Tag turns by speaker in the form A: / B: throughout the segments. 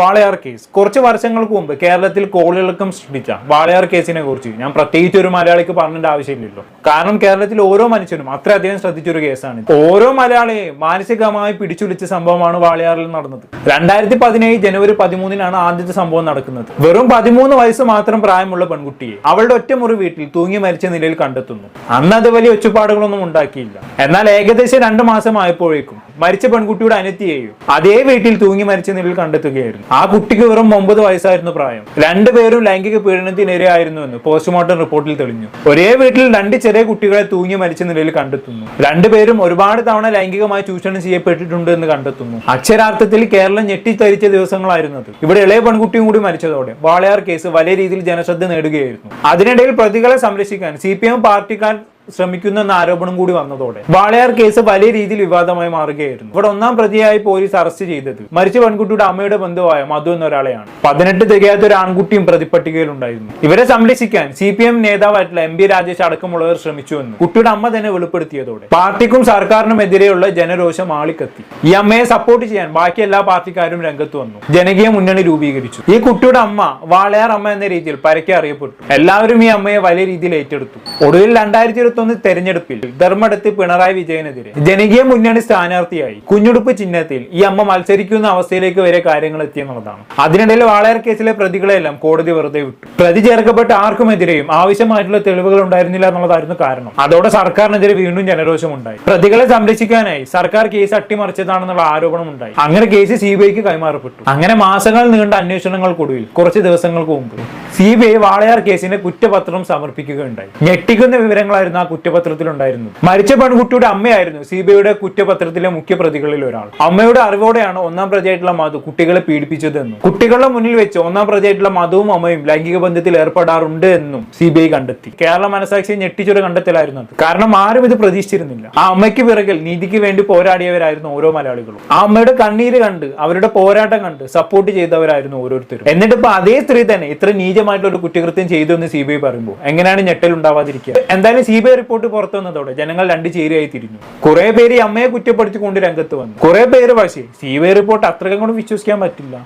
A: Walayar case. കുറച്ച് വർഷങ്ങൾക്ക് മുമ്പ് കേരളത്തിൽ കോളിളക്കം സൃഷ്ടിച്ച വാളയാർ കേസിനെ കുറിച്ച് ഞാൻ പ്രത്യേകിച്ച് ഒരു മലയാളിക്ക് പറഞ്ഞിട്ട് ആവശ്യമില്ലല്ലോ. കാരണം കേരളത്തിൽ ഓരോ മനുഷ്യനും അത്രയധികം ശ്രദ്ധിച്ചൊരു കേസാണ് ഓരോ മലയാളിയെ മാനസികമായി പിടിച്ചുലിച്ച സംഭവമാണ് വാളയാറിൽ നടന്നത്. രണ്ടായിരത്തി പതിനേഴ് ജനുവരി പതിമൂന്നിനാണ് ആദ്യത്തെ സംഭവം നടക്കുന്നത്. വെറും പതിമൂന്ന് വയസ്സ് മാത്രം പ്രായമുള്ള പെൺകുട്ടിയെ അവളുടെ ഒറ്റമുറി വീട്ടിൽ തൂങ്ങി മരിച്ച നിലയിൽ കണ്ടെത്തുന്നു. അന്ന് അത് വലിയ ഒച്ചപ്പാടുകളൊന്നും ഉണ്ടാക്കിയില്ല. എന്നാൽ ഏകദേശം രണ്ട് മാസമായപ്പോഴേക്കും മരിച്ച പെൺകുട്ടിയുടെ അനത്തിയേയും അതേ വീട്ടിൽ തൂങ്ങി മരിച്ച നിലയിൽ കണ്ടെത്തുകയായിരുന്നു. ആ കുട്ടിക്ക് വെറും ഒമ്പത് വയസ്സായിരുന്നു പ്രായം. രണ്ടുപേരും ലൈംഗിക പീഡനത്തിനിരയായിരുന്നു എന്ന് പോസ്റ്റ്മോർട്ടം റിപ്പോർട്ടിൽ തെളിഞ്ഞു. ഒരേ വീട്ടിൽ രണ്ട് ചെറിയ കുട്ടികളെ തൂങ്ങി മരിച്ച നിലയിൽ കണ്ടെത്തുന്നു. രണ്ടുപേരും ഒരുപാട് തവണ ലൈംഗികമായി ചൂഷണം ചെയ്യപ്പെട്ടിട്ടുണ്ട് എന്ന് കണ്ടെത്തുന്നു. അക്ഷരാർത്ഥത്തിൽ കേരളം ഞെട്ടിത്തരിച്ച ദിവസങ്ങളായിരുന്നു അത്. ഇവിടെ ഇളയ പെൺകുട്ടിയും കൂടി മരിച്ചതോടെ വാളയാർ കേസ് വലിയ രീതിയിൽ ജനശ്രദ്ധ നേടുകയായിരുന്നു. അതിനിടയിൽ പ്രതികളെ സംരക്ഷിക്കാൻ സി പി എം പാർട്ടിക്കാർ ശ്രമിക്കുന്നു എന്ന ആരോപണം കൂടി വന്നതോടെ വാളയാർ കേസ് വലിയ രീതിയിൽ വിവാദമായി മാറുകയായിരുന്നു. ഇവിടെ ഒന്നാം പ്രതിയായി പോലീസ് അറസ്റ്റ് ചെയ്തത് മരിച്ച പെൺകുട്ടിയുടെ അമ്മയുടെ ബന്ധുവായ മധു എന്ന ഒരാളെയാണ് പതിനെട്ട് തികയാത്ത ഒരു ആൺകുട്ടിയും പ്രതിപ്പട്ടികയിലുണ്ടായിരുന്നു. ഇവരെ സംരക്ഷിക്കാൻ സി പി എം നേതാവായിട്ടുള്ള എം പി രാജേഷ് അടക്കമുള്ളവർ ശ്രമിച്ചുവെന്ന് കുട്ടിയുടെ അമ്മ തന്നെ വെളിപ്പെടുത്തിയതോടെ പാർട്ടിക്കും സർക്കാരിനും എതിരെയുള്ള ജനരോഷം ആളിക്കത്തി. ഈ അമ്മയെ സപ്പോർട്ട് ചെയ്യാൻ ബാക്കി എല്ലാ പാർട്ടിക്കാരും രംഗത്ത് വന്നു. ജനകീയ മുന്നണി രൂപീകരിച്ചു. ഈ കുട്ടിയുടെ അമ്മ വാളയാർ അമ്മ എന്ന രീതിയിൽ പരക്കെ അറിയപ്പെട്ടു. എല്ലാവരും ഈ അമ്മയെ വലിയ രീതിയിൽ ഏറ്റെടുത്തു. ഒടുവിൽ രണ്ടായിരത്തി ഒന്ന് തെരഞ്ഞെടുപ്പിൽ ധർമ്മടത്ത് പിണറായി വിജയനെതിരെ ജനകീയ മുന്നണി സ്ഥാനാർത്ഥിയായി കുഞ്ഞുടുപ്പ് ചിഹ്നത്തിൽ ഈ അമ്മ മത്സരിക്കുന്ന അവസ്ഥയിലേക്ക് വരെ കാര്യങ്ങൾ എത്തിയെന്നുള്ളതാണ്. അതിനിടയിൽ വാളയാർ കേസിലെ പ്രതികളെല്ലാം കോടതി വെറുതെ വിട്ടു. പ്രതി ചേർക്കപ്പെട്ട ആർക്കുമെതിരെയും ആവശ്യമായിട്ടുള്ള തെളിവുകൾ ഉണ്ടായിരുന്നില്ല എന്നുള്ളതായിരുന്നു കാരണം. അതോടെ സർക്കാരിനെതിരെ വീണ്ടും ജനരോഷം ഉണ്ടായി പ്രതികളെ സംരക്ഷിക്കാനായി സർക്കാർ കേസ് അട്ടിമറിച്ചതാണെന്നുള്ള ആരോപണം ഉണ്ടായി. അങ്ങനെ കേസ് സി ബി ഐക്ക് കൈമാറപ്പെട്ടു. അങ്ങനെ മാസങ്ങൾ നീണ്ട അന്വേഷണങ്ങൾക്കൊടുവിൽ കുറച്ച് ദിവസങ്ങൾക്ക് മുമ്പ് സി ബി ഐ വാളയാർ കേസിന്റെ കുറ്റപത്രം സമർപ്പിക്കുകയുണ്ടായി. ഞെട്ടിക്കുന്ന വിവരങ്ങളായിരുന്നു കുറ്റപത്രത്തിൽ ഉണ്ടായിരുന്നത് മരിച്ച പെൺകുട്ടിയുടെ അമ്മയായിരുന്നു സി ബി ഐയുടെ കുറ്റപത്രത്തിലെ മുഖ്യ പ്രതികളിൽ ഒരാൾ. അമ്മയുടെ അറിവോടെയാണ് ഒന്നാം പ്രതിയായിട്ടുള്ള മധു കുട്ടികളെ പീഡിപ്പിച്ചതെന്നും കുട്ടികളുടെ മുന്നിൽ വെച്ച് ഒന്നാം പ്രതിയായിട്ടുള്ള മധുവും അമ്മയും ലൈംഗിക ബന്ധത്തിൽ ഏർപ്പെടാറുണ്ട് എന്നും സി ബി ഐ കണ്ടെത്തി. കേരള മനസാക്ഷിയെ ഞെട്ടിച്ചൊരു കണ്ടെത്തലായിരുന്നു അത്. കാരണം ആരും ഇത് പ്രതീക്ഷിച്ചിരുന്നില്ല. ആ അമ്മയ്ക്ക് പിറകിൽ നീതിക്ക് വേണ്ടി പോരാടിയവരായിരുന്നു ഓരോ മലയാളികളും. ആ അമ്മയുടെ കണ്ണീര് കണ്ട് അവരുടെ പോരാട്ടം കണ്ട് സപ്പോർട്ട് ചെയ്തവരായിരുന്നു ഓരോരുത്തരും. എന്നിട്ട് ഇപ്പൊ അതേ സ്ത്രീ തന്നെ ഇത്ര നീചമായിട്ടുള്ള ഒരു കുറ്റകൃത്യം ചെയ്തു എന്ന് സി ബി ഐ പറയുമ്പോൾ എങ്ങനെയാണ് ഞെട്ടൽ ഉണ്ടാവാതിരിക്കുക എന്തായാലും സി ബി ഐ റിപ്പോർട്ട് പുറത്തു വന്നതോടെ ജനങ്ങൾ രണ്ട് ചേരിയായി തിരിഞ്ഞു. കുറെ പേര് ഈ അമ്മയെ കുറ്റപ്പെടുത്തിക്കൊണ്ട് രംഗത്ത് വന്നു. കുറെ പേര് പക്ഷേ സി ബി ഐ റിപ്പോർട്ട് അത്രയും കൊണ്ട് വിശ്വസിക്കാൻ പറ്റില്ല.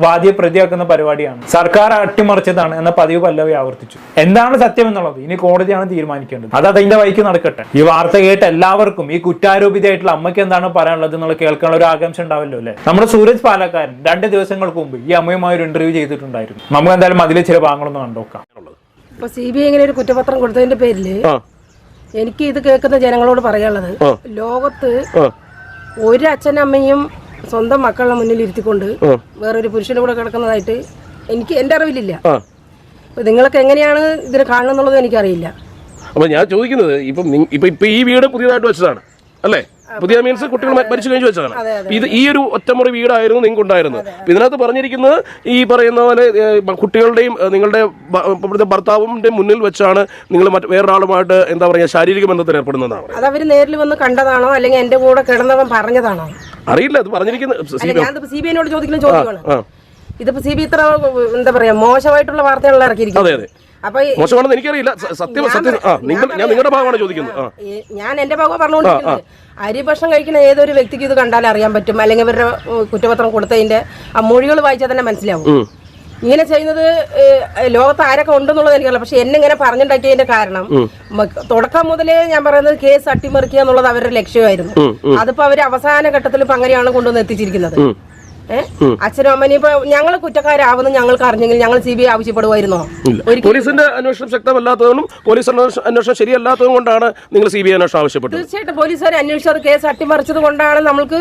A: വാദിയെ പ്രതിയാക്കുന്ന പരിപാടിയാണ്. സർക്കാർ അട്ടിമറിച്ചതാണ് എന്ന പതിവ് പല്ലവി ആവർത്തിച്ചു. എന്താണ് സത്യം എന്നുള്ളത് ഇനി കോടതിയാണ് തീരുമാനിക്കേണ്ടത്. അത് അതിന്റെ വഴിക്ക് നടക്കട്ടെ. ഈ വാർത്ത കേട്ട് എല്ലാവർക്കും ഈ കുറ്റാരോപിതയായിട്ടുള്ള അമ്മയ്ക്ക് എന്താണ് പറയാനുള്ളത് എന്നുള്ള കേൾക്കാനുള്ള ഒരു ആകാംക്ഷ ഉണ്ടാവല്ലോ അല്ലെ? നമ്മുടെ സൂരജ് പാലക്കാരൻ രണ്ട് ദിവസങ്ങൾക്ക് മുമ്പ് ഈ അമ്മയുമായി ഒരു ഇന്റർവ്യൂ ചെയ്തിട്ടുണ്ടായിരുന്നു. നമുക്ക് എന്തായാലും അതിലെ ചില ഭാഗങ്ങളൊന്നും കണ്ടോക്കാം.
B: ഇപ്പൊ സി ബി ഐ ഇങ്ങനെ ഒരു കുറ്റപത്രം കൊടുത്തതിന്റെ പേരിൽ
C: ആ.
B: എനിക്ക് ഇത് കേൾക്കുന്ന ജനങ്ങളോട് പറയാനുള്ളത് ലോകത്ത് ഒരു അച്ഛനമ്മയും സ്വന്തം മക്കളുടെ മുന്നിൽ ഇരുത്തിക്കൊണ്ട് വേറൊരു പുരുഷന്റെ കൂടെ കിടക്കുന്നതായിട്ട് എനിക്ക് എന്റെ അറിവിലില്ല. അപ്പൊ നിങ്ങൾക്ക് എങ്ങനെയാണ് ഇതിനെ കാണുന്നുള്ളത് എനിക്കറിയില്ല.
C: അപ്പൊ ഞാൻ ചോദിക്കുന്നത് ഇപ്പൊ ഇപ്പൊ ഈ വീട് പുതിയതായിട്ട് വെച്ചതാണ് അല്ലേ? പുതിയ മീൻസ് കുട്ടികൾ മരിച്ചു കഴിഞ്ഞു വെച്ചതാണ്. ഇത് ഈ ഒരു ഒറ്റമുറി വീടായിരുന്നു നിങ്ങൾക്ക് ഉണ്ടായിരുന്നത് ഇതിനകത്ത് പറഞ്ഞിരിക്കുന്നത് ഈ പറയുന്ന പോലെ കുട്ടികളുടെയും നിങ്ങളുടെ ഭർത്താവിന്റെ മുന്നിൽ വെച്ചാണ് നിങ്ങൾ വേറൊരാളുമായിട്ട് എന്താ പറയുക ശാരീരിക ബന്ധത്തിൽ ഏർപ്പെടുന്നതാണ്
B: അത് അവർ നേരിൽ വന്ന് കണ്ടതാണോ അല്ലെങ്കിൽ എന്റെ കൂടെ കിടന്നവൻ പറഞ്ഞതാണോ?
C: അറിയില്ല അത് പറഞ്ഞിരിക്കുന്നത് സി ബി
B: ഐനോട് ചോദിക്കുന്ന ചോദ്യമാണ്. ഇതിപ്പോ സി ബി ഇത്ര എന്താ പറയാ മോശമായിട്ടുള്ള
C: അതെ
B: ഇറക്കിയിരിക്കുന്നത്.
C: അതെ
B: അപ്പൊ
C: മോശമാണെന്ന് എനിക്കറിയില്ല. സത്യം സത്യം ആ നിങ്ങൾ ഞാൻ നിങ്ങളുടെ ഭാഗമാണ് ചോദിക്കുന്നത്. ആ.
B: ഞാൻ എന്റെ ഭാഗം പറഞ്ഞുകൊണ്ടിരിക്കുന്നത് അരി ഭക്ഷണം കഴിക്കുന്ന ഏതൊരു വ്യക്തിക്ക് ഇത് കണ്ടാൽ അറിയാൻ പറ്റും. അല്ലെങ്കിൽ ഇവരുടെ കുറ്റപത്രം കൊടുത്തതിന്റെ ആ മൊഴികൾ വായിച്ചാൽ തന്നെ മനസ്സിലാവും. ഇങ്ങനെ ചെയ്യുന്നത് ലോകത്ത് ആരൊക്കെ ഉണ്ടെന്നുള്ളത് എനിക്കറിയില്ല. പക്ഷെ എന്നെ ഇങ്ങനെ പറഞ്ഞുണ്ടാക്കിയതിന്റെ കാരണം തുടക്കം മുതലേ ഞാൻ പറയുന്നത് കേസ് അട്ടിമറിക്കുക എന്നുള്ളത് അവരുടെ ലക്ഷ്യമായിരുന്നു. അതിപ്പോ അവർ അവസാന ഘട്ടത്തിൽ ഇപ്പൊ അങ്ങനെയാണ് കൊണ്ടുവന്ന് എത്തിച്ചിരിക്കുന്നത്. അച്ഛനും അമ്മനും ഇപ്പൊ ഞങ്ങൾ കുറ്റക്കാരാവുന്ന ഞങ്ങൾക്ക് അറിഞ്ഞെങ്കിൽ ഞങ്ങൾ സി ബി ഐ ആവശ്യപ്പെടുമായിരുന്നോ.
C: പോലീസിന്റെ അന്വേഷണം ശക്തമല്ലാത്തതുകൊണ്ടും പോലീസ് അന്വേഷണം അന്വേഷണം ശരിയല്ലാത്തതും കൊണ്ടാണ് നിങ്ങൾ സി ബി ഐ അന്വേഷണം ആവശ്യപ്പെട്ടത്.
B: തീർച്ചയായിട്ടും പോലീസുകാർ അന്വേഷിച്ചത് കേസ് അട്ടിമറിച്ചത് കൊണ്ടാണ് നമ്മൾക്ക്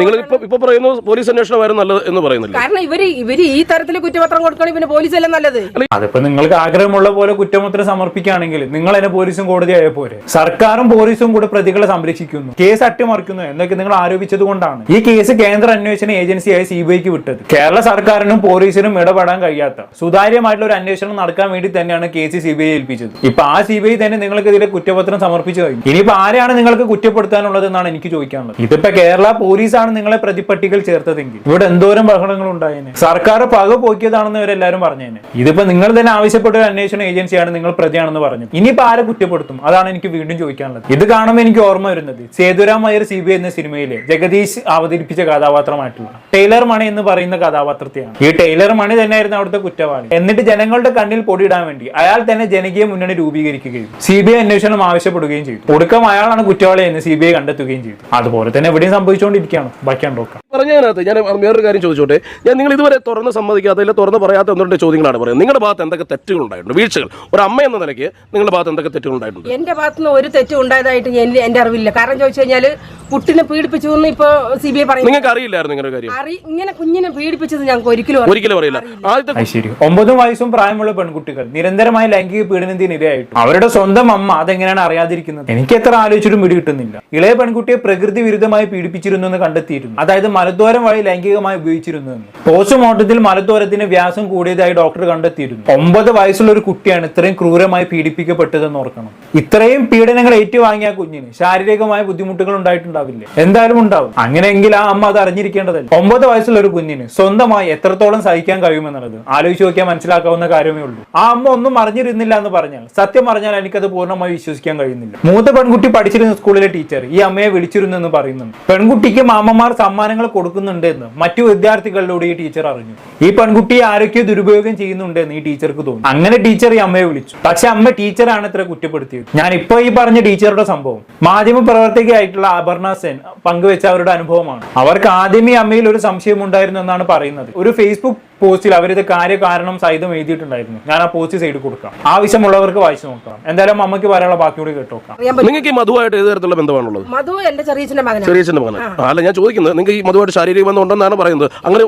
C: നിങ്ങൾ ഇപ്പൊ പറയുന്നു പോലീസ് അന്വേഷണമായിരുന്നു നല്ലത് എന്ന് പറയുന്നില്ല?
B: കാരണം ഇവർ ഇവർ ഈ തരത്തിൽ കുറ്റപത്രം കൊടുക്കണേ പിന്നെ പോലീസ് അല്ലേ നല്ലത്
A: അതിപ്പോ നിങ്ങൾക്ക് ആഗ്രഹമുള്ള പോലെ കുറ്റപത്രം സമർപ്പിക്കുകയാണെങ്കിൽ നിങ്ങൾ അതിനെ പോലീസും കോടതിയായ പോരെ സർക്കാരും പോലീസും കൂടെ പ്രതികളെ സംരക്ഷിക്കുന്നു. കേസ് അട്ടിമറിക്കുന്നു എന്നൊക്കെ നിങ്ങൾ ആരോപിച്ചത് കൊണ്ടാണ്. ഈ കേസ് കേന്ദ്ര അന്വേഷണ ഏജൻസിയായ സി ബി ഐക്ക് വിട്ടത്. കേരള സർക്കാരിനും പോലീസിനും ഇടപെടാൻ കഴിയാത്ത സുതാര്യമായിട്ടുള്ള ഒരു അന്വേഷണം നടക്കാൻ വേണ്ടി തന്നെയാണ് കേസ് സി ബി ഐ ഏൽപ്പിച്ചത്. ഇപ്പൊ ആ സി ബി ഐ തന്നെ നിങ്ങൾക്കെതിരെ കുറ്റപത്രം സമർപ്പിച്ചു കഴിഞ്ഞു. ഇനിയിപ്പോ ആരെയാണ് നിങ്ങൾക്ക് കുറ്റപ്പെടുത്താനുള്ളത് എന്നാണ് എനിക്ക് ചോദിക്കാനുള്ളത്. ഇതിപ്പോ കേരള പോലീസാണ് നിങ്ങളെ പ്രതിപ്പട്ടികൾ ചേർത്തതെങ്കിൽ? ഇവിടെ എന്തോരം ബഹളങ്ങൾ ഉണ്ടായേനെ സർക്കാർ പക പോക്കിയതാണെന്ന് ഇവരെല്ലാരും പറഞ്ഞേനെ. ഇതിപ്പോ നിങ്ങൾ തന്നെ ആവശ്യപ്പെട്ട ഒരു അന്വേഷണ ഏജൻസിയാണ് നിങ്ങൾ പ്രതിയാണെന്ന് പറഞ്ഞു ഇനിയിപ്പോ ആരെ കുറ്റപ്പെടുത്തും? അതാണ് എനിക്ക് വീണ്ടും ചോദിക്കാനുള്ളത്. ഇത് കാണുമ്പോൾ എനിക്ക് ഓർമ്മ വരുന്നത് സേതുരാം അയ്യർ സി എന്ന സിനിമയിലെ ജഗദീഷ് അവതരിപ്പിച്ച കഥാപാത്രമായിട്ടുള്ള ടൈലർ മണി എന്ന് പറയുന്ന കഥാപാത്രത്തെയാണ്. ഈ ടൈലർ മണി തന്നെയായിരുന്നു അവിടുത്തെ കുറ്റവാളി. എന്നിട്ട് ജനങ്ങളുടെ കണ്ണിൽ പൊടിയിടാൻ വേണ്ടി അയാൾ തന്നെ ജനകീയ മുന്നണി രൂപീകരിക്കുകയും സി ബി ഐ അന്വേഷണം ആവശ്യപ്പെടുകയും ചെയ്തു. ഒടുക്കം അയാളാണ് കുറ്റവാളി എന്ന് സി ബി ഐ കണ്ടെത്തുകയും ചെയ്തു. അതുപോലെ തന്നെ എവിടെയും സംഭവിച്ചുകൊണ്ടിരിക്കുകയാണ് ബാക്കിയാണ് നോക്കാം.
C: പറഞ്ഞതിനകത്ത് ഞാൻ വേറൊരു കാര്യം ചോദിച്ചോട്ടെ. ഞാൻ നിങ്ങൾ ഇതുവരെ തുറന്ന് സമ്മതിക്കാത്ത അല്ലെങ്കിൽ തുറന്ന് പറയാത്ത ഒന്നുകൊണ്ട് ചോദ്യങ്ങളാണ് പറയുന്നത്. നിങ്ങളുടെ ഭാഗത്ത് എന്തൊക്കെ തെറ്റുകൾ ഉണ്ടായിട്ടുണ്ട്? വീഴ്ചകൾ. ഒരു അമ്മ എന്ന നിലയ്ക്ക് നിങ്ങളുടെ ഭാഗത്ത് എന്തൊക്കെ തെറ്റുകൾ ഉണ്ടായിട്ടുണ്ട്?
B: എന്റെ ഭാഗത്തുനിന്ന് ഒരു തെറ്റും ഉണ്ടായതായിട്ട് എന്റെ എന്റെ അറിവില്ല. കാരണം ചോദിച്ചു കഴിഞ്ഞാൽ കുട്ടിനെ പീഡിപ്പിച്ചു എന്ന് ഇപ്പൊ സി ബി ഐ പറയുന്നു.
C: നിങ്ങൾക്ക് അറിയില്ലായിരുന്നു ഇങ്ങനെ ഒരു കാര്യം?
B: അറി ഇങ്ങനെ കുഞ്ഞിനെ പീഡിപ്പിച്ചത് ഞങ്ങൾക്ക് ഒരിക്കലും അറിയില്ല.
C: ഒരിക്കലും അറിയില്ല. ആദ്യത്തെ
A: ഒമ്പതും വയസ്സും പ്രായമുള്ള പെൺകുട്ടികൾ നിരന്തരമായ ലൈംഗിക പീഡനത്തിന് ഇരയായിട്ടു അവരുടെ സ്വന്തം അമ്മ അതെങ്ങനെയാണ് അറിയാതിരിക്കുന്നത്? എനിക്ക് എത്ര ആലോചിച്ചിട്ടും പിടി കിട്ടുന്നില്ല. ഇളയ പെൺകുട്ടിയെ പ്രകൃതി വിരുദ്ധമായി പീഡിപ്പിച്ചിരുന്നു എന്ന് കണ്ടെത്തിയിരുന്നു. അതായത് മലദ്വാരം വഴി ലൈംഗികമായി ഉപയോഗിച്ചിരുന്നു എന്ന്. പോസ്റ്റ്മോർട്ടത്തിൽ മലദ്വാരത്തിന് വ്യാസം കൂടിയതായി ഡോക്ടർ കണ്ടെത്തിയിരുന്നു. ഒമ്പത് വയസ്സുള്ള ഒരു കുട്ടിയാണ് ഇത്രയും ക്രൂരമായി പീഡിപ്പിക്കപ്പെട്ടതെന്ന് ഓർക്കണം. ഇത്രയും പീഡനങ്ങൾ ഏറ്റുവാങ്ങിയ ആ കുഞ്ഞിന് ശാരീരികമായ ബുദ്ധിമുട്ടുകൾ ഉണ്ടായിട്ടുണ്ടാവില്ലേ എന്തായാലും ഉണ്ടാവും. അങ്ങനെയെങ്കിൽ ആ അമ്മ അത് അറിഞ്ഞിരിക്കേണ്ടതല്ല? ഒമ്പത് വയസ്സുള്ള ഒരു കുഞ്ഞിന് സ്വന്തമായി എത്രത്തോളം സഹിക്കാൻ കഴിയുമെന്നുള്ളത് ആലോചിച്ച് നോക്കിയാൽ മനസ്സിലാക്കാവുന്ന കാര്യമേ ഉള്ളൂ. ആ അമ്മ ഒന്നും അറിഞ്ഞിരുന്നില്ല എന്ന് പറഞ്ഞാൽ സത്യം പറഞ്ഞാൽ എനിക്കത് പൂർണമായി വിശ്വസിക്കാൻ കഴിയുന്നില്ല. മൂത്ത പെൺകുട്ടി പഠിച്ചിരുന്ന സ്കൂളിലെ ടീച്ചർ ഈ അമ്മയെ വിളിച്ചിരുന്നു എന്ന് പറയുന്നുണ്ട്. പെൺകുട്ടിക്ക് മാമന്മാർ സമ്മാനങ്ങൾ കൊടുക്കുന്നുണ്ട് എന്ന് മറ്റു വിദ്യാർത്ഥികളിലൂടെ ഈ ടീച്ചർ അറിഞ്ഞു. ഈ പെൺകുട്ടിയെ ആരൊക്കെ ദുരുപയോഗം ചെയ്യുന്നുണ്ടെന്ന് ഈ ടീച്ചർക്ക് തോന്നി. അങ്ങനെ ടീച്ചർ ഈ അമ്മയെ വിളിച്ചു. പക്ഷെ അമ്മ ടീച്ചറാണ് ഇത്ര കുറ്റപ്പെടുത്തിയത്. ഞാൻ ഇപ്പൊ ഈ പറഞ്ഞ ടീച്ചറുടെ സംഭവം. മാധ്യമ പ്രവർത്തകയായിട്ടുള്ള അപർണ സെൻ പങ്കുവെച്ച അവരുടെ അനുഭവമാണ്. അവർക്ക് ആദ്യമേ അമ്മയിൽ ഒരു സംശയം ഉണ്ടായിരുന്നു എന്നാണ് പറയുന്നത്. ഒരു ഫേസ്ബുക്ക് പോസ്റ്റിൽ അവരിത് കാര്യകാരണം സഹിതം എഴുതിയിട്ടുണ്ടായിരുന്നു. ഞാൻ ആ പോസ്റ്റ് സൈഡ് കൊടുക്കാം. ആവശ്യമുള്ളവർക്ക് വായിച്ചു നോക്കാം. എന്തായാലും അമ്മയ്ക്ക് പറയാനുള്ള ബാക്കി കൂടി കേട്ടോക്കാം
C: നിങ്ങൾക്ക് ഈ മധുവായിട്ട് ഏത് തരത്തിലുള്ള ബന്ധമാണുള്ളത്?
B: മധു എന്റെ ചെറിയച്ഛന്റെ മകനാണ്.
C: അല്ല ഞാൻ ചോദിക്കുന്നത് നിങ്ങൾക്ക് ഈ മധുവായിട്ട് ശാരീരിക ബന്ധം ഉണ്ടെന്നാണ് പറയുന്നത്. അങ്ങനെ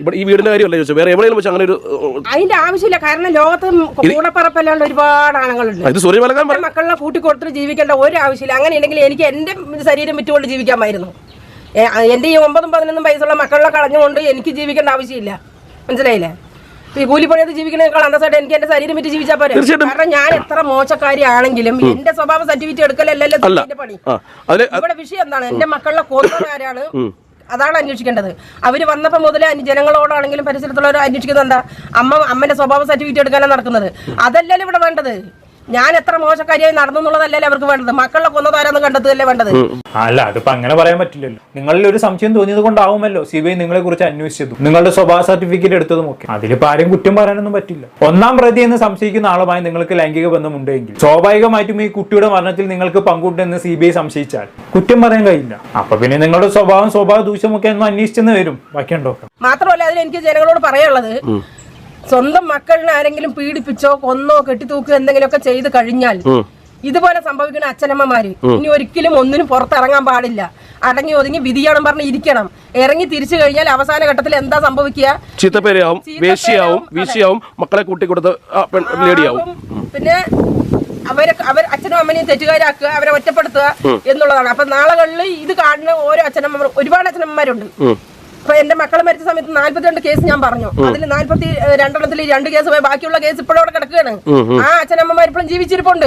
C: ഇവിടെ ഈ വീടിന്റെ കാര്യമല്ല ചോദിച്ചു വേറെ എവിടെയെങ്കിലും വെച്ച് അങ്ങനെ ഒരു
B: അതിന്റെ ആവശ്യമില്ല. കാരണം ലോകത്ത് കൂടപ്പറപ്പല്ലാണ്ട് ഒരുപാട് ആണുങ്ങളുണ്ട്.
C: ഇത് സൂര്യ മലക്കാൻ
B: എന്റെ മക്കളെ കൂട്ടിക്കൊടുത്തിട്ട് ജീവിക്കേണ്ട ഒരു ആവശ്യമില്ല. അങ്ങനെ ഉണ്ടെങ്കിൽ എനിക്ക് എന്റെ ശരീരം വിറ്റുകൊണ്ട് ജീവിക്കാമായിരുന്നു. എന്റെ ഈ ഒമ്പതും പതിനൊന്നും വയസ്സുള്ള മക്കളെ കളഞ്ഞുകൊണ്ട് എനിക്ക് ജീവിക്കേണ്ട ആവശ്യമില്ല. മനസ്സിലായില്ലേ? ഈ കൂലിപ്പണിയത് ജീവിക്കണേക്കാൾ അന്തസ്സായിട്ട് എനിക്ക് എന്റെ ശരീരം വിറ്റ് ജീവിച്ചാൽ പോരെ? കാരണം ഞാൻ എത്ര മോശക്കാരിയാണെങ്കിലും എന്റെ സ്വഭാവ സർട്ടിഫിക്കറ്റ് എടുക്കലല്ലല്ലോ പണി. ഇവിടെ വിഷയം എന്താണ്? എന്റെ മക്കളുടെ കൊന്നത് ആരാണ് അതാണ് അന്വേഷിക്കേണ്ടത്. അവർ വന്നപ്പോൾ മുതലേ ജനങ്ങളോടാണെങ്കിലും പരിസരത്തുള്ളവർ അന്വേഷിക്കുന്നത് എന്താ? അമ്മ അമ്മന്റെ സ്വഭാവ സർട്ടിഫിക്കറ്റ് എടുക്കാനാണ് നടക്കുന്നത്. അതല്ലല്ലോ ഇവിടെ വേണ്ടത്. ഞാൻ എത്ര മോശക്കാരിയായി നടന്നു എന്നുള്ളതല്ലല്ലോ അവർക്ക് വേണ്ടത്? മക്കളെ കൊന്നതാരാന്ന് കണ്ടെത്തുകയല്ലേ വേണ്ടത്?
A: അല്ല അതിപ്പോ അങ്ങനെ പറയാൻ പറ്റില്ലല്ലോ. നിങ്ങളിൽ ഒരു സംശയം തോന്നിയത് കൊണ്ടാവുമല്ലോ സി ബി ഐ നിങ്ങളെ കുറിച്ച് അന്വേഷിച്ചതും. നിങ്ങളുടെ സ്വഭാവ സർട്ടിഫിക്കറ്റ് എടുത്തതും ഒക്കെ. അതിലിപ്പോ ആരും കുറ്റം പറയാനൊന്നും പറ്റില്ല. ഒന്നാം പ്രതി എന്ന് സംശയിക്കുന്ന ആളുമായി നിങ്ങൾക്ക് ലൈംഗിക ബന്ധമുണ്ടെങ്കിൽ സ്വാഭാവികമായിട്ടും ഈ കുട്ടിയുടെ മരണത്തിൽ നിങ്ങൾക്ക് പങ്കുണ്ടെന്ന് സി ബി ഐ സംശയിച്ചാൽ കുറ്റം പറയാൻ കഴിയില്ല. അപ്പൊ പിന്നെ നിങ്ങളുടെ സ്വഭാവം സ്വഭാവ ദൂഷ്യമൊക്കെ ഒന്ന് അന്വേഷിച്ചെന്ന് വരും. ബാക്കിയുണ്ടോ?
B: മാത്രമല്ല അതിൽ എനിക്ക് ജനങ്ങളോട് പറയാനുള്ളത് സ്വന്തം മക്കളിനെ ആരെങ്കിലും പീഡിപ്പിച്ചോ കൊന്നോ കെട്ടിത്തൂക്കോ എന്തെങ്കിലുമൊക്കെ ചെയ്ത് കഴിഞ്ഞാൽ ഇതുപോലെ സംഭവിക്കുന്ന അച്ഛനമ്മമാര് ഇനി ഒരിക്കലും ഒന്നിനും പുറത്തിറങ്ങാൻ പാടില്ല. അടങ്ങി ഒതുങ്ങി വിധിയാണെന്ന് പറഞ്ഞ് ഇരിക്കണം. ഇറങ്ങി തിരിച്ചു കഴിഞ്ഞാൽ അവസാന ഘട്ടത്തിൽ എന്താ സംഭവിക്കുക?
C: ചീത്തപ്പേരയാവും വേശ്യയാവും വീശിയാവും മക്കളെ കൂട്ടിക്കൊടുത്ത് ആ ലേഡിയാവും.
B: പിന്നെ അവരെ അവർ അച്ഛനും അമ്മനെയും തെറ്റുകാരാക്കുക അവരെ ഒറ്റപ്പെടുത്തുക എന്നുള്ളതാണ്. അപ്പൊ നാളുകളിൽ ഇത് കാണുന്ന ഓരോ അച്ഛനമ്മമാർ ഒരുപാട് അച്ഛനമ്മമാരുണ്ട്. ഇപ്പൊ എന്റെ മക്കൾ മരിച്ച സമയത്ത് നാല്പത്തിരണ്ട് കേസ് ഞാൻ പറഞ്ഞു. അതിൽ നാല്പത്തി രണ്ടെണ്ണത്തിൽ രണ്ട് കേസ് പോയി. ബാക്കിയുള്ള കേസ് ഇപ്പോഴും അവിടെ കിടക്കുകയാണ്. ആ അച്ഛനമ്മമാർ ഇപ്പോഴും ജീവിച്ചിരിപ്പുണ്ട്.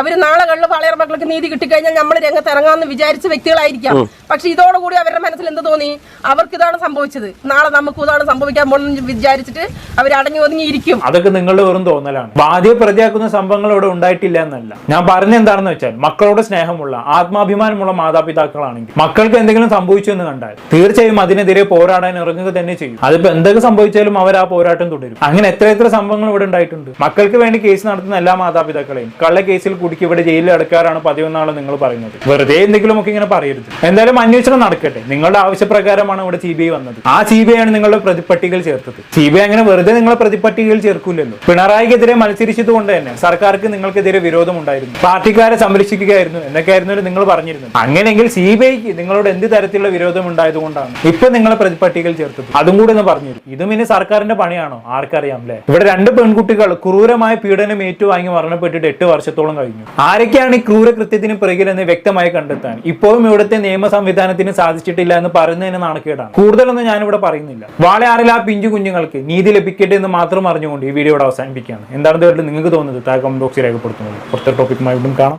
B: അവർ നാളെ കള്ളു പാളയർ മക്കൾക്ക് നീതി കിട്ടിക്കഴിഞ്ഞാൽ നമ്മൾ രംഗത്ത് ഇറങ്ങാമെന്ന് വിചാരിച്ച വ്യക്തികളായിരിക്കാം. പക്ഷെ ഇതോടുകൂടി അവരുടെ മനസ്സിൽ എന്ത് തോന്നി? അവർക്ക് ഇതാണ് സംഭവിച്ചത്. നാളെ നമുക്ക് ഇതാണ് സംഭവിക്കാൻ പോകുന്നത് വിചാരിച്ചിട്ട് അവർ അടങ്ങി ഒതുങ്ങിയിരിക്കും
A: അതൊക്കെ നിങ്ങളുടെ വെറും തോന്നലാണ്. ബാധ്യ പ്രതിയാക്കുന്ന സംഭവങ്ങൾ ഇവിടെ ഉണ്ടായിട്ടില്ല എന്നല്ല. ഞാൻ പറഞ്ഞ എന്താണെന്ന് വെച്ചാൽ മക്കളോട് സ്നേഹമുള്ള ആത്മാഭിമാനമുള്ള മാതാപിതാക്കളാണെങ്കിൽ മക്കൾക്ക് എന്തെങ്കിലും സംഭവിച്ചു എന്ന് കണ്ടാൽ തീർച്ചയായും അതിനെതിരെ പോരാടാൻ ഇറങ്ങുക തന്നെ ചെയ്യും. അതിപ്പോ എന്തൊക്കെ സംഭവിച്ചാലും അവർ ആ പോരാട്ടം തുടരും. അങ്ങനെ എത്ര എത്ര സംഭവങ്ങൾ ഇവിടെ ഉണ്ടായിട്ടുണ്ട്. മക്കൾക്ക് വേണ്ടി കേസ് നടത്തുന്ന എല്ലാ മാതാപിതാക്കളെയും കള്ള കേസിൽ കുടുക്കി ഇവിടെ ജയിലിൽ അടക്കാറാണ് പതിവെന്നാണ് നിങ്ങൾ പറയുന്നത്. വെറുതെ എന്തെങ്കിലും ഒക്കെ ഇങ്ങനെ പറയരുത്. എന്തായാലും അന്വേഷണം നടക്കട്ടെ. നിങ്ങളുടെ ആവശ്യപ്രകാരമാണ് ഇവിടെ സി ബി ഐ വന്നത്. ആ സി ബി ഐ ആണ് നിങ്ങളുടെ പ്രതിപട്ടികയിൽ ചേർത്തത്. സി ബി ഐ അങ്ങനെ വെറുതെ നിങ്ങളെ പ്രതിപട്ടികയിൽ ചേർക്കൂലല്ലോ. പിണറായിക്കെതിരെ മത്സരിച്ചത് കൊണ്ട് തന്നെ സർക്കാർക്ക് നിങ്ങൾക്കെതിരെ വിരോധമുണ്ടായിരുന്നു പാർട്ടിക്കാരെ സംരക്ഷിക്കുകയായിരുന്നു. എന്നൊക്കെയായിരുന്നു നിങ്ങൾ പറഞ്ഞിരുന്നത്. അങ്ങനെയെങ്കിൽ സി ബി ഐക്ക് നിങ്ങളോട് എന്ത് തരത്തിലുള്ള വിരോധം ഉണ്ടായതുകൊണ്ടാണ് ഇപ്പൊ നിങ്ങളെ പ്രതിപട്ടികയിൽ ചേർത്തത്. അതും കൂടെ ഒന്ന് പറഞ്ഞു ഇതും ഇനി സർക്കാരിന്റെ പണിയാണോ? ആർക്കറിയാം അല്ലേ ഇവിടെ രണ്ട് പെൺകുട്ടികൾ ക്രൂരമായ പീഡനം ഏറ്റുവാങ്ങി മരണപ്പെട്ടിട്ട് എട്ട് വർഷത്തോളം കഴിഞ്ഞു. ആരൊക്കെയാണ് ഈ ക്രൂരകൃത്യത്തിന് പിറകിലെന്ന് വ്യക്തമായി കണ്ടെത്താൻ? ഇപ്പോഴും ഇവിടുത്തെ നിയമ സംവിധാനത്തിന് സാധിച്ചിട്ടില്ല എന്ന് പറയുന്നതിന് നാണക്കേടാണ്. കൂടുതലൊന്നും ഞാനിവിടെ പറയുന്നില്ല. വാളയാറിൽ ആ പിഞ്ചു കുഞ്ഞുങ്ങൾക്ക് നീതി ലഭിക്കട്ടെ എന്ന് മാത്രം അറിഞ്ഞുകൊണ്ട് ഈ വീഡിയോ ഇവിടെ അവസാനിപ്പിക്കുകയാണ്. എന്താണ് നിങ്ങൾക്ക് തോന്നുന്നത്? താഴെ കമന്റ് ബോക്സിൽ രേഖപ്പെടുത്തുന്നത്. പുറത്തെ ടോപ്പിക്കുമായി വീണ്ടും കാണാം.